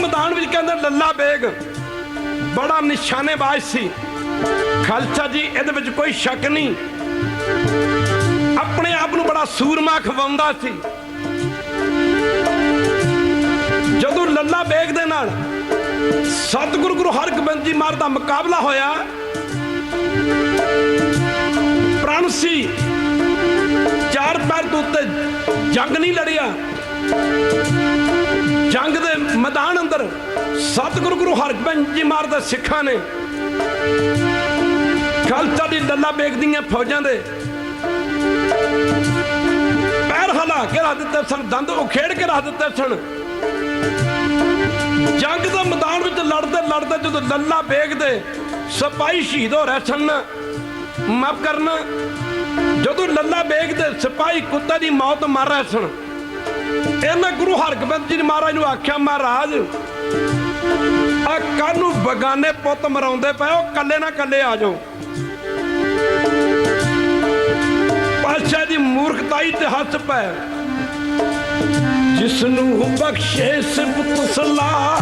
ਮੈਦਾਨ ਵਿੱਚ ਕਹਿੰਦੇ ਲੱਲਾ ਬੇਗ। ਬੜਾ ਨਿਸ਼ਾਨੇਬਾਜ਼ ਸੀ। ਖਾਲਸਾ ਜੀ, ਇਹਦੇ ਵਿੱਚ ਕੋਈ ਸ਼ੱਕ ਨਹੀਂ। ਆਪਣੇ ਆਪ ਨੂੰ ਬੜਾ ਸੂਰਮਾ ਖਵਾਉਂਦਾ ਸੀ। ਜਦੋਂ ਲੱਲਾ ਬੇਗ ਦੇ ਨਾਲ ਸਤਿਗੁਰੂ ਗੁਰੂ ਹਰਗੋਬਿੰਦ ਜੀ ਮਹਾਰਾਜ ਦਾ ਮੁਕਾਬਲਾ ਹੋਇਆ, ਪ੍ਰਣ ਸੀ, ਚਾਰ ਪੈਰ ਤੋਂ ਉੱਤੇ ਜੰਗ ਨਹੀਂ ਲੜਿਆ। ਜੰਗ ਦੇ ਮੈਦਾਨ ਅੰਦਰ ਸਤਿਗੁਰੂ ਗੁਰੂ ਹਰਗੋਬਿੰਦ ਜੀ ਮਹਾਰਾਜ ਦੇ ਸਿੱਖਾਂ ਨੇ ਖਾਲਸਾ ਦੀ ਲੱਲਾ ਬੇਗ ਫੌਜਾਂ ਦੇ ਪੈਰ ਹਲਾ ਕੇ ਰੱਖ ਦਿੱਤੇ ਸਨ, ਦੰਦ ਉਖੇੜ ਕੇ ਰੱਖ ਦਿੱਤੇ ਸਨ। ਜੰਗ ਦੇ ਮੈਦਾਨ ਵਿੱਚ ਲੜਦੇ ਲੜਦੇ ਜਦੋਂ ਲੱਲਾ ਬੇਗ ਸਿਪਾਹੀ ਸ਼ਹੀਦ ਹੋ ਰਹੇ ਸਨ। ਮਾਫ ਕਰਨਾ, ਜਦੋਂ ਲੱਲਾ ਬੇਗ ਸਿਪਾਹੀ ਕੁੱਤੇ ਦੀ ਮੌਤ ਮਰ ਰਹੇ ਸਨ। ਇਹਨਾਂ ਗੁਰੂ ਹਰਗੋਬਿੰਦ ਜੀ ਨੇ ਮਹਾਰਾਜ ਨੂੰ ਆਖਿਆ, ਮਹਾਰਾਜ ਆ ਕਾਨੂੰ ਬਗਾਨੇ ਪੁੱਤ ਮਰਾਉਂਦੇ ਪਏ, ਉਹ ਕੱਲੇ ਨਾ ਕੱਲੇ ਆ ਜਾਓ। ਪਾਤਸ਼ਾਹ ਦੀ ਮੂਰਖਤਾਈ ਤੇ ਹੱਥ ਪੈ। ਜਿਸ ਨੂੰ ਬਖਸ਼ੇ ਸਿਫਤ ਸਲਾਹ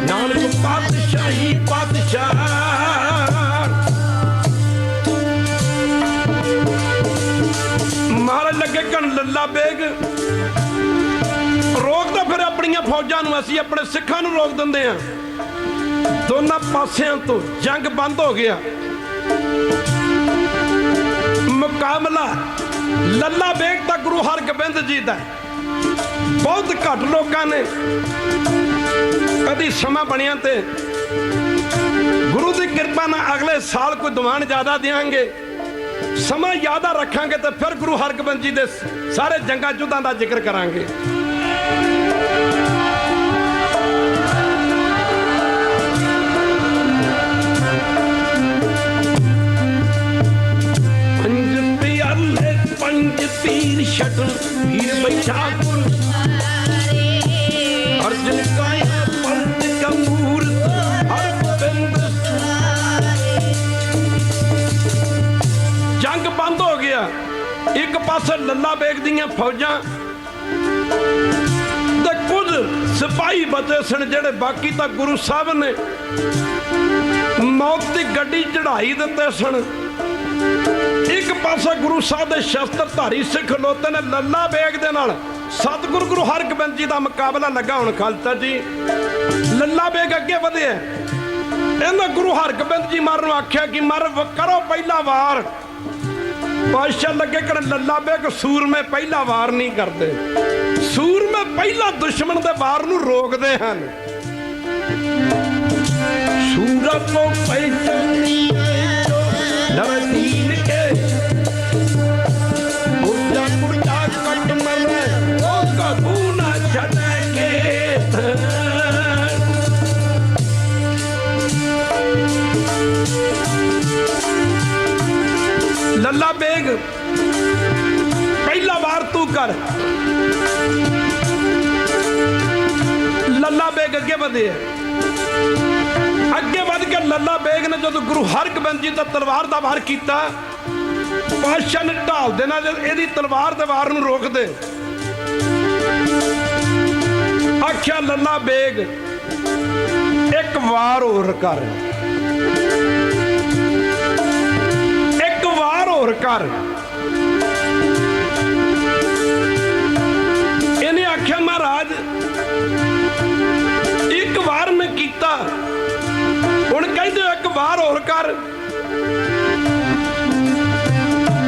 ਨਾਨਕ ਪਾਤਸ਼ਾਹੀ ਪਾਤਸ਼ਾਹ। ਮਹਾਰਾਜ ਲੱਗੇ ਕਣ ਲੱਲਾ ਬੇਗ। ਫੌਜਾਂ ਨੂੰ ਅਸੀਂ ਆਪਣੇ ਸਿੱਖਾਂ ਨੂੰ ਰੋਕ ਦਿੰਦੇ ਆ ਦੋਨਾਂ ਪਾਸਿਆਂ ਤੋਂ ਜੰਗ ਬੰਦ ਹੋ ਗਿਆ। ਮੁਕਾਬਲਾ ਲੱਲਾ ਬੇਗ ਦਾ ਗੁਰੂ ਹਰਗੋਬਿੰਦ ਜੀ ਦਾ ਬਹੁਤ ਘੱਟ ਲੋਕਾਂ ਨੇ ਕਦੀ ਸਮਾਂ ਬਣਿਆ ਤੇ ਗੁਰੂ ਦੀ ਕਿਰਪਾ ਨਾਲ ਅਗਲੇ ਸਾਲ ਕੋਈ ਦੀਵਾਨ ਜ਼ਿਆਦਾ ਦੇਾਂਗੇ ਸਮਾਂ ਜ਼ਿਆਦਾ ਰੱਖਾਂਗੇ ਤੇ ਫਿਰ ਗੁਰੂ ਹਰਗੋਬਿੰਦ ਜੀ ਦੇ ਸਾਰੇ ਜੰਗਾਂ ਯੁੱਧਾਂ ਦਾ ਜ਼ਿਕਰ ਕਰਾਂਗੇ। ਪੀਰ ਛਟਣ ਪੀਰ ਬੈਠਾ ਗੁਰ ਅਰਜਨ ਕਾਇਆ ਪੰਜ ਕਮੂਰਤ ਹਰ ਗੋਬਿੰਦ ਜੰਗ ਬੰਦ ਹੋ ਗਿਆ ਇੱਕ ਪਾਸੇ ਲੱਲਾ ਬੇਗ ਦੀਆਂ ਫੌਜਾਂ ਤੇ ਕੁਝ ਸਿਪਾਹੀ ਬਚੇ ਸਨ ਜਿਹੜੇ ਬਾਕੀ ਤਾਂ ਗੁਰੂ ਸਾਹਿਬ ਨੇ ਮੌਤ ਦੀ ਗੱਡੀ ਚੜਾਈ ਦਿੱਤੇ ਸਨ ਇੱਕ ਪਾਸੇ ਗੁਰੂ ਸਾਹਿਬ ਦੇ ਸ਼ਸਤਰ ਧਾਰੀ ਸਿੱਖ ਲੋਤੇ ਨੇ ਲੱਲਾ ਬੇਗ ਦੇ ਨਾਲ ਸਤਿਗੁਰੂ ਗੁਰੂ ਹਰਗੋਬਿੰਦ ਜੀ ਦਾ ਮੁਕਾਬਲਾ ਲੱਗਾ ਹੁਣ ਖਾਲਸਾ ਜੀ। ਲੱਲਾ ਬੇਗ ਅੱਗੇ ਵਧਿਆ ਇਹਨਾਂ ਗੁਰੂ ਹਰਗੋਬਿੰਦ ਜੀ ਮਾਰਨ ਨੂੰ ਆਖਿਆ ਕਿ ਮਰ ਕਰੋ ਪਹਿਲਾ ਵਾਰ। ਪਾਸ਼ਾ ਲੱਗੇ ਕਰਨ ਲੱਲਾ ਬੇਗ ਸੂਰਮੇ ਪਹਿਲਾ ਵਾਰ ਨਹੀਂ ਕਰਦੇ। ਸੂਰਮੇ ਪਹਿਲਾ ਦੁਸ਼ਮਣ ਦੇ ਵਾਰ ਨੂੰ ਰੋਕਦੇ ਹਨ। ਸੂਰਾ ਤੋਂ ਪਹਿਚਾਨੀ ਨਵਦੀਨ ਪਹਿਲਾ ਵਾਰ ਤੂੰ ਕਰ। ਲੱਲਾ ਬੇਗ ਅੱਗੇ ਵਧੇ। ਅੱਗੇ ਵਧ ਕੇ ਲੱਲਾ ਬੇਗ ਨੇ ਜਦੋਂ ਗੁਰੂ ਹਰਗੋਬਿੰਦ ਜੀ ਦਾ ਤਲਵਾਰ ਦਾ ਵਾਰ ਕੀਤਾ, ਪਾਤਸ਼ਾਹ ਨੇ ਢਾਲ ਦੇਣਾ ਇਹਦੀ ਤਲਵਾਰ ਦੇ ਵਾਰ ਨੂੰ ਰੋਕ ਦੇ। ਆਖਿਆ, ਲੱਲਾ ਬੇਗ, ਇੱਕ ਵਾਰ ਹੋਰ ਕਰ। ਹੋਰ ਕਰ। ਇਹਨੇ ਆਖਿਆ, ਮਹਾਰਾਜ, ਇੱਕ ਵਾਰ ਮੈਂ ਕੀਤਾ। ਹੁਣ ਕਹਿੰਦੇ ਇੱਕ ਵਾਰ ਹੋਰ ਕਰ।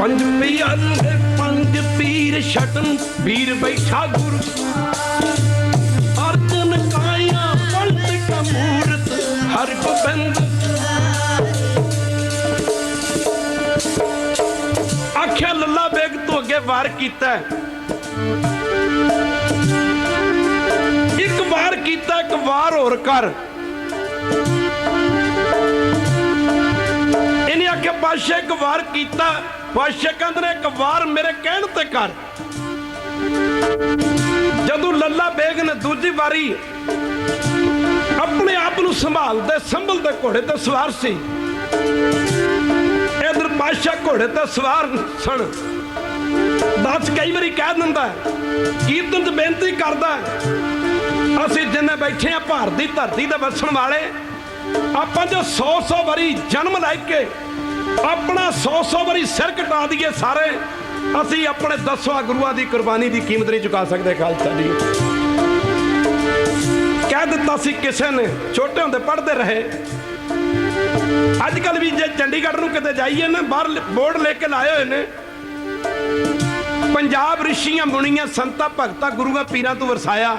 ਪੰਜ ਪਿਆਲੇ ਪੰਜ ਪੀਰ ਛਟਨ ਵੀਰ ਬੈਠਾ ਗੁਰੂ। ਅਰਜਨ ਕਾਇਆ ਪਲਟ ਕਮੂਰਤ ਹਰ ਗੋਬਿੰਦ ਅੱਗੇ ਵਾਰ ਕੀਤਾ ਇੱਕ ਵਾਰ ਕੀਤਾ, ਇੱਕ ਵਾਰ ਹੋਰ ਕਰ। ਇਹਨੇ ਆਖਿਆ ਪਾਸ਼ਾ ਇੱਕ ਵਾਰ ਕੀਤਾ। ਪਾਸ਼ਾ ਕਹਿੰਦੇ ਨੇ, ਇੱਕ ਵਾਰ ਮੇਰੇ ਕਹਿਣ ਤੇ ਕਰ। ਜਦੋਂ ਲੱਲਾ ਬੇਗ ਨੇ ਦੂਜੀ ਵਾਰੀ ਆਪਣੇ ਆਪ ਨੂੰ ਸੰਭਾਲਦੇ, ਸੰਭਲਦੇ ਘੋੜੇ ਤੇ ਸਵਾਰ ਸੀ। ਇਧਰ ਪਾਸ਼ਾ ਘੋੜੇ ਤੇ ਸਵਾਰ ਸਣ ਦੱਸ ਕਈ ਵਾਰੀ ਕਹਿ ਦਿੰਦਾ ਕੀਰਤਨ ਚ ਬੇਨਤੀ ਕਰਦਾ ਅਸੀਂ ਜਿੰਨੇ ਬੈਠੇ ਆ ਭਾਰਤ ਦੀ ਧਰਤੀ ਤੇ ਵਸਣ ਵਾਲੇ, ਆਪਾਂ ਜੋ 100 100 ਵਾਰੀ ਜਨਮ ਲੈ ਕੇ ਆਪਣਾ 100 100 ਵਾਰੀ ਸਿਰ ਕਟਾ ਦਈਏ ਸਾਰੇ, ਅਸੀਂ ਆਪਣੇ ਦਸਵਾਂ ਗੁਰੂਆਂ ਦੀ ਕੁਰਬਾਨੀ ਦੀ ਕੀਮਤ ਨਹੀਂ ਚੁਕਾ ਸਕਦੇ, ਖਾਲਸਾ ਜੀ। ਕਹਿ ਦਿੱਤਾ ਸੀ ਕਿਸੇ ਨੇ, ਛੋਟੇ ਹੁੰਦੇ ਪੜ੍ਹਦੇ ਰਹੇ। ਅੱਜ ਕੱਲ ਵੀ ਜੇ ਚੰਡੀਗੜ੍ਹ ਨੂੰ ਕਿਤੇ ਜਾਈਏ ਨਾ, ਬਾਹਰ ਬੋਰਡ ਲੈ ਕੇ ਲਾਏ ਹੋਏ ਨੇ ਪੰਜਾਬ ਰਿਸ਼ੀਆਂ ਮੁਨੀਆਂ ਸੰਤਾਂ ਭਗਤਾਂ ਗੁਰੂਆਂ ਪੀਰਾਂ ਤੋਂ ਵਰਸਾਇਆ।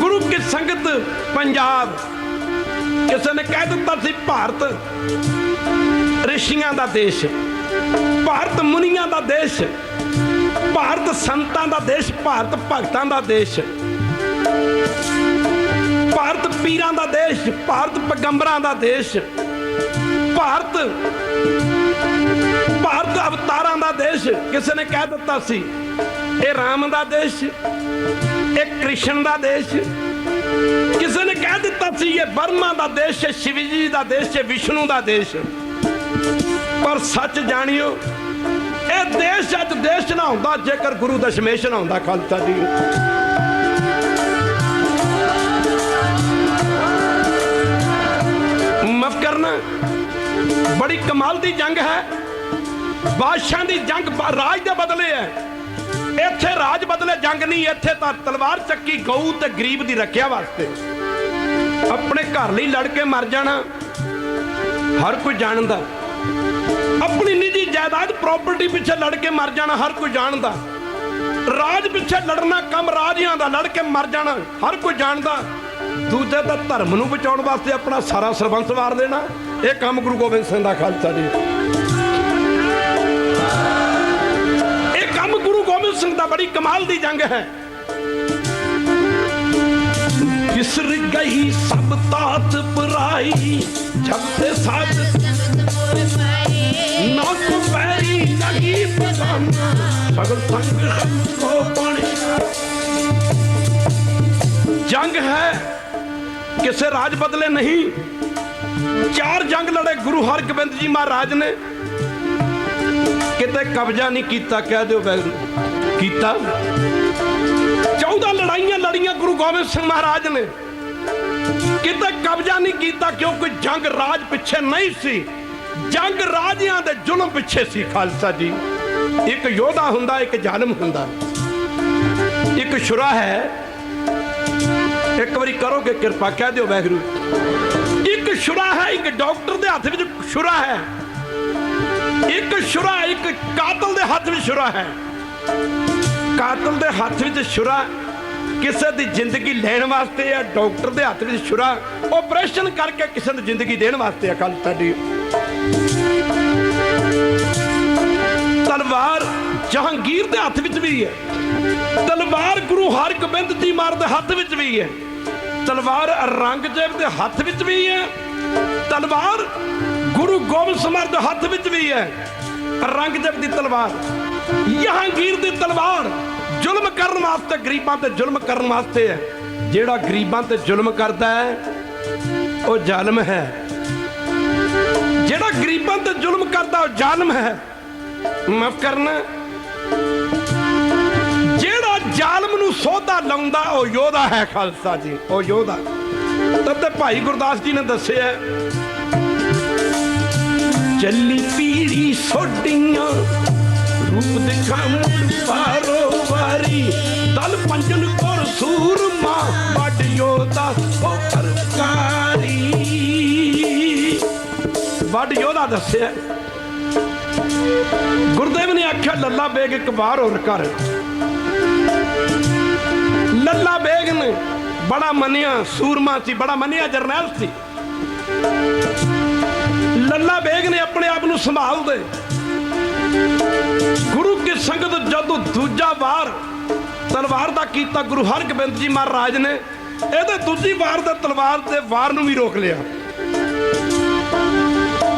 ਗੁਰੂ ਕੀ ਸੰਗਤ ਪੰਜਾਬ, ਕਿਸੇ ਨੇ ਕਹਿ ਦਿੱਤਾ ਸੀ ਭਾਰਤ ਰਿਸ਼ੀਆਂ ਦਾ ਦੇਸ਼, ਭਾਰਤ ਮੁਨੀਆਂ ਦਾ ਦੇਸ਼, ਭਾਰਤ ਸੰਤਾਂ ਦਾ ਦੇਸ਼, ਭਾਰਤ ਭਗਤਾਂ ਦਾ ਦੇਸ਼, ਭਾਰਤ ਪੀਰਾਂ ਦਾ ਦੇਸ਼, ਭਾਰਤ ਪੈਗੰਬਰਾਂ ਦਾ ਦੇਸ਼, ਭਾਰਤ ਕਿਸੇ ਨੇ ਕਹਿ ਦਿੱਤਾ ਸੀ, ਇਹ ਰਾਮ ਦਾ ਦੇਸ਼, ਇਹ ਕ੍ਰਿਸ਼ਨ ਦਾ ਦੇਸ਼। ਕਿਸੇ ਨੇ ਕਹਿ ਦਿੱਤਾ ਸੀ, ਇਹ ਬਰਮਾ ਦਾ ਦੇਸ਼ ਹੈ ਸ਼ਿਵ ਜੀ ਦਾ ਦੇਸ਼ ਹੈ ਵਿਸ਼ਨੂੰ ਦਾ ਦੇਸ਼। ਪਰ ਸੱਚ ਜਾਣਿਓ, ਇਹ ਦੇਸ਼ ਅੱਜ ਦੇਸ਼ ਨਾ ਹੁੰਦਾ, ਜੇਕਰ ਗੁਰੂ ਦਸ਼ਮੇਸ਼ ਨਾ ਹੁੰਦਾ, ਖਾਲਸਾ ਜੀ। ਮਾਫ ਕਰਨਾ, ਬੜੀ ਕਮਾਲ ਦੀ ਜੰਗ ਹੈ। ਬਾਦਸ਼ਾਹ ਦੀ ਜੰਗ ਰਾਜ ਦੇ ਬਦਲੇ ਹੈ। ਇੱਥੇ ਰਾਜ ਬਦਲੇ ਜੰਗ ਨਹੀਂ, ਇੱਥੇ ਤਾਂ ਤਲਵਾਰ ਚੱਕੀ ਗਊ ਤੇ ਗਰੀਬ ਦੀ ਰੱਖਿਆ ਵਾਸਤੇ। ਆਪਣੇ ਘਰ ਲਈ ਲੜ ਕੇ ਮਰ ਜਾਣਾ, ਹਰ ਕੋਈ ਜਾਣਦਾ। ਆਪਣੀ ਨਿੱਜੀ ਜਾਇਦਾਦ ਪ੍ਰਾਪਰਟੀ ਪਿੱਛੇ ਲੜ ਕੇ ਮਰ ਜਾਣਾ, ਹਰ ਕੋਈ ਜਾਣਦਾ। ਰਾਜ ਪਿੱਛੇ ਲੜਨਾ ਕੰਮ ਰਾਜਿਆਂ ਦਾ, ਲੜ ਕੇ ਮਰ ਜਾਣਾ, ਹਰ ਕੋਈ ਜਾਣਦਾ। ਦੂਜੇ ਦਾ ਧਰਮ ਨੂੰ ਬਚਾਉਣ ਵਾਸਤੇ ਆਪਣਾ ਸਾਰਾ ਸਰਬੰਸ ਵਾਰ ਦੇਣਾ। ਇਹ ਕੰਮ ਗੁਰੂ ਗੋਬਿੰਦ ਸਿੰਘ ਦਾ ਖਾਲਸਾ ਜੀ। ਗੁਰੂ ਸਿੰਘ ਦਾ ਬੜੀ ਕਮਾਲ ਦੀ ਜੰਗ ਹੈ। ਵਿਸਰ ਗਈ ਸਭ ਤਾਤ ਪਰਾਈ ਜਬ ਤੇ ਸਾਥ ਨਾ ਕੋ ਪੈਰੀ ਲਗੀ ਪਸੰਦ ਸਗਲ ਸੰਗ ਹਮ ਕੋ ਪਾਣੀ। ਜੰਗ ਹੈ, ਕਿਸੇ ਰਾਜ ਬਦਲੇ ਨਹੀਂ। ਚਾਰ ਜੰਗ ਲੜੇ ਗੁਰੂ ਹਰਗੋਬਿੰਦ ਜੀ ਮਹਾਰਾਜ ਨੇ। ਕਿਤੇ ਕਬਜ਼ਾ ਨਹੀਂ ਕੀਤਾ, ਕਹਿ ਦਿਓ ਵੈਗਰੂ। ਕੀਤਾ। 14 ਲੜਾਈਆਂ ਲੜੀਆਂ ਗੁਰੂ ਗੋਬਿੰਦ ਸਿੰਘ ਮਹਾਰਾਜ ਨੇ। ਕਿਤੇ ਕਬਜ਼ਾ ਨਹੀਂ ਕੀਤਾ ਕਿਉਂਕਿ ਜੰਗ ਰਾਜ ਪਿੱਛੇ ਨਹੀਂ ਸੀ। ਜੰਗ ਰਾਜਿਆਂ ਦੇ ਜ਼ੁਲਮ ਪਿੱਛੇ ਸੀ ਖਾਲਸਾ ਜੀ। ਇੱਕ ਯੋਧਾ ਹੁੰਦਾ, ਇੱਕ ਜ਼ਾਲਮ ਹੁੰਦਾ। ਇੱਕ ਸ਼ੁਰਾ ਹੈ। ਇੱਕ ਵਾਰੀ ਕਰੋਗੇ ਕਿਰਪਾ, ਕਹਿ ਦਿਓ ਵੈਗਰੂ ਇੱਕ ਸ਼ੁਰਾ ਹੈ, ਇੱਕ ਡਾਕਟਰ ਦੇ ਹੱਥ ਵਿੱਚ ਸ਼ੁਰਾ ਹੈ। ਇੱਕ ਸ਼ੁਰਾ, ਇੱਕ ਕਾਤਲ ਦੇ ਹੱਥ ਵਿੱਚ ਸ਼ੁਰਾ ਹੈ। ਕਾਤਲ ਦੇ ਹੱਥ ਵਿੱਚ ਸ਼ੁਰਾ, ਕਿਸੇ ਦੀ ਜ਼ਿੰਦਗੀ ਲੈਣ ਵਾਸਤੇ ਹੈ ਡਾਕਟਰ ਦੇ ਹੱਥ ਵਿੱਚ ਛੁਰਾ ਆਪਰੇਸ਼ਨ ਕਰਕੇ ਕਿਸੇ ਦੀ ਜ਼ਿੰਦਗੀ ਦੇਣ ਵਾਸਤੇ ਹੈ ਕੱਲ ਸਾਡੀ। ਤਲਵਾਰ ਜਹਾਂਗੀਰ ਦੇ ਹੱਥ ਵਿੱਚ ਵੀ ਹੈ। ਤਲਵਾਰ ਗੁਰੂ ਹਰਗੋਬਿੰਦ ਜੀ ਮਾਰ ਦੇ ਹੱਥ ਵਿੱਚ ਵੀ ਹੈ। ਤਲਵਾਰ ਔਰੰਗਜ਼ੇਬ ਦੇ ਹੱਥ ਵਿੱਚ ਵੀ ਹੈ। ਤਲਵਾਰ ਗੁਰੂ ਗੋਬਿੰਦ ਸਿੰਘ ਦੇ ਹੱਥ ਵਿੱਚ ਵੀ ਹੈ। ਔਰੰਗਜ਼ੇਬ ਦੀ ਤਲਵਾਰ। ਜਹਾਂਗੀਰ ਦੀ ਤਲਵਾਰ ਜ਼ੁਲਮ ਕਰਨ ਵਾਸਤੇ, ਗਰੀਬਾਂ ਤੇ ਜ਼ੁਲਮ ਕਰਨ ਵਾਸਤੇ ਹੈ। ਜਿਹੜਾ ਗਰੀਬਾਂ ਤੇ ਜ਼ੁਲਮ ਕਰਦਾ ਹੈ, ਉਹ ਜ਼ਾਲਮ ਹੈ। ਜਿਹੜਾ ਗਰੀਬਾਂ ਤੇ ਜ਼ੁਲਮ ਕਰਦਾ, ਉਹ ਜ਼ਾਲਮ ਹੈ। ਮਾਫ ਕਰਨਾ। ਜਿਹੜਾ ਜ਼ਾਲਮ ਨੂੰ ਸੋਧਾ ਲਾਉਂਦਾ, ਉਹ ਯੋਧਾ ਹੈ ਖਾਲਸਾ ਜੀ, ਉਹ ਯੋਧਾ। ਤਦ ਤੇ ਭਾਈ ਗੁਰਦਾਸ ਜੀ ਨੇ ਦੱਸਿਆ, ਚੱਲੀ ਪੀੜੀ ਸੋਡੀਆਂ ਰੂਪ ਦਿਖਾਉਣ ਪਾਰੋ ਵਾਰੀ। ਦਲ ਪੰਜਨ ਕੋਰ ਸੂਰਮਾ ਵੱਡ ਯੋਧਾ ਉਹ ਕਰਕਾਰੀ ਵੱਡ ਦੱਸਿਆ। ਗੁਰਦੇਵ ਨੇ ਆਖਿਆ, ਲੱਲਾ ਬੇਗ ਇੱਕ ਵਾਰ ਹੋਰ ਕਰ। ਲੱਲਾ ਬੇਗ ਨੇ ਬੜਾ ਮੰਨਿਆ, ਸੂਰਮਾ ਸੀ, ਬੜਾ ਮੰਨਿਆ, ਜਰਨੈਲ ਸੀ। ਲੱਲਾ ਬੇਗ ਨੇ ਆਪਣੇ ਆਪ ਨੂੰ ਸੰਭਾਲ ਦੇ। ਗੁਰੂ ਕੀ ਸੰਗਤ ਜਦੋਂ ਦੂਜਾ ਵਾਰ ਤਲਵਾਰ ਦਾ ਕੀਤਾ ਗੁਰੂ ਹਰਗੋਬਿੰਦ ਜੀ ਮਹਾਰਾਜ ਨੇ, ਇਹਦੇ ਦੂਜੀ ਵਾਰ ਦਾ ਤਲਵਾਰ ਤੇ ਵਾਰ ਨੂੰ ਵੀ ਰੋਕ ਲਿਆ।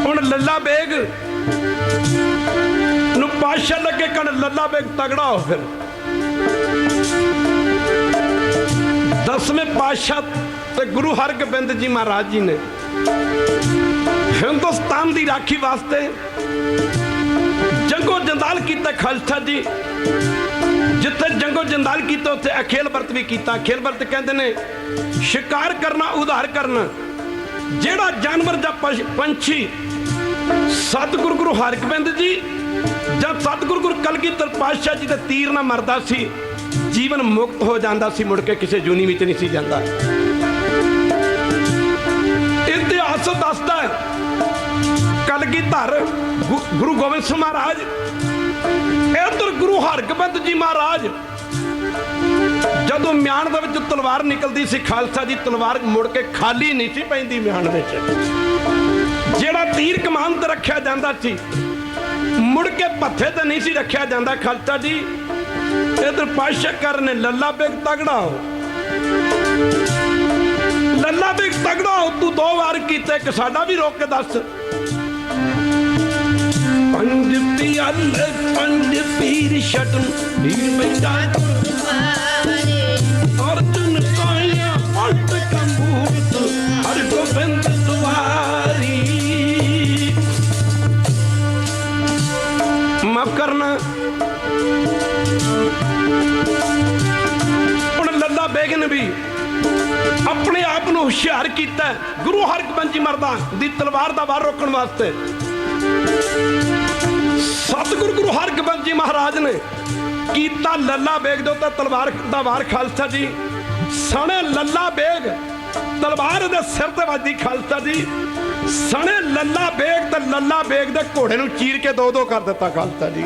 ਹੁਣ ਲੱਲਾ ਬੇਗ ਨੂੰ ਪਾਸ਼ਾ ਲੱਗੇ ਕਣ ਲੱਲਾ ਬੇਗ ਤਗੜਾ ਹੋ ਫਿਰ। ਦਸਵੇਂ ਪਾਤਸ਼ਾਹ ਤੇ ਗੁਰੂ ਹਰਗੋਬਿੰਦ ਜੀ ਮਹਾਰਾਜ ਜੀ ਨੇ ਹਿੰਦੁਸਤਾਨ ਦੀ ਰਾਖੀ ਵਾਸਤੇ ਜੰਗੋ ਜੰਦਾਲ ਕੀਤਾ ਖਾਲਸਾ ਜੀ। ਜਿੱਥੇ ਜੰਗੋ ਜੰਦਾਲ ਕੀਤਾ, ਉੱਥੇ ਅਖੇਲ ਵਰਤ ਵੀ ਕੀਤਾ। ਅਖੇਲ ਵਰਤ ਕਹਿੰਦੇ ਨੇ, ਸ਼ਿਕਾਰ ਕਰਨਾ, ਉਧਾਰ ਕਰਨਾ। ਜਿਹੜਾ ਜਾਨਵਰ ਜਾਂ ਪੰਛੀ ਸਤਿਗੁਰੂ ਗੁਰੂ ਹਰਗੋਬਿੰਦ ਜੀ ਜਦ ਸਤਿਗੁਰੂ ਗੁਰੂ ਕਲਗੀਧਰ ਪਾਤਸ਼ਾਹ ਜੀ ਦੇ ਤੀਰ ਨਾਲ ਮਰਦਾ ਸੀ, ਜੀਵਨ ਮੁਕਤ ਹੋ ਜਾਂਦਾ ਸੀ, ਮੁੜ ਕੇ ਕਿਸੇ ਜੂਨੀ ਵਿੱਚ ਨਹੀਂ ਸੀ ਜਾਂਦਾ। ਇਤਿਹਾਸ ਦੱਸਦਾ ਹੈ, ਕਲਗੀਧਰ ਗੁਰੂ ਗੋਬਿੰਦ ਸਿੰਘ ਮਹਾਰਾਜ, ਇਧਰ ਗੁਰੂ ਹਰਗੋਬਿੰਦ ਜੀ ਮਹਾਰਾਜ, ਜਦੋਂ ਮਿਆਨ ਦੇ ਵਿੱਚ ਤਲਵਾਰ ਨਿਕਲਦੀ ਸੀ, ਖਾਲਸਾ ਦੀ ਤਲਵਾਰ ਮੁੜ ਕੇ ਖਾਲੀ ਨਹੀਂ ਸੀ ਪੈਂਦੀ ਮਿਆਨ ਵਿੱਚ। ਜਿਹੜਾ ਤੀਰ ਕਮਾਨ ਤੇ ਰੱਖਿਆ ਜਾਂਦਾ ਸੀ, ਮੁੜ ਕੇ ਪੱਥੇ ਤੇ ਨਹੀਂ ਸੀ ਰੱਖਿਆ ਜਾਂਦਾ, ਖਾਲਸਾ ਜੀ। ਇਧਰ ਪਾਸ਼ਾ ਕਰਨੇ ਲੱਲਾ ਬੇਗ ਤਗੜਾ ਹੋ ਲੱਲਾ ਬੇਗ ਤਗੜਾ ਹੋ ਤੂੰ ਦੋ ਵਾਰ ਕੀਤਾ, ਇੱਕ ਸਾਡਾ ਵੀ ਰੋਕ ਕੇ ਦੱਸ। ਪੰਜ ਪਿਆਲ ਪੰਜ ਪੀਰ ਛਟਨ ਪੀਰ ਬੈਠਾ ਅਰਜੁਨ ਕਾਇਆ ਪਲਟ ਕੰਬੂਤ ਹਰ ਗੋਬਿੰਦ ਦੁਆਰੀ। ਮਾਫ ਕਰਨਾ। ਹੁਣ ਲੱਲਾ ਬੇਗ ਨੇ ਵੀ ਆਪਣੇ ਆਪ ਨੂੰ ਹੁਸ਼ਿਆਰ ਕੀਤਾ। ਗੁਰੂ ਹਰਗੋਬਿੰਦ ਜੀ ਮਰਦਾਂ ਦੀ ਤਲਵਾਰ ਦਾ ਵਾਰ ਰੋਕਣ ਵਾਸਤੇ। ਸਤਿਗੁਰੂ ਗੁਰੂ ਹਰਗੋਬਿੰਦ ਜੀ ਮਹਾਰਾਜ ਨੇ ਕੀਤਾ ਲੱਲਾ ਬੇਗ ਦੇ ਉੱਤੇ ਤਲਵਾਰ ਦਾ ਵਾਰ ਖਾਲਸਾ ਜੀ। ਸਣੇ ਲੱਲਾ ਬੇਗ ਤਲਵਾਰ ਦੇ ਸਿਰ ਤੇ ਵੱਜਦੀ ਖਾਲਸਾ ਜੀ। ਸਣੇ ਲੱਲਾ ਬੇਗ ਤੇ ਲੱਲਾ ਬੇਗ ਦੇ ਘੋੜੇ ਨੂੰ ਚੀਰ ਕੇ ਦੋ ਦੋ ਕਰ ਦਿੱਤਾ ਖਾਲਸਾ ਜੀ।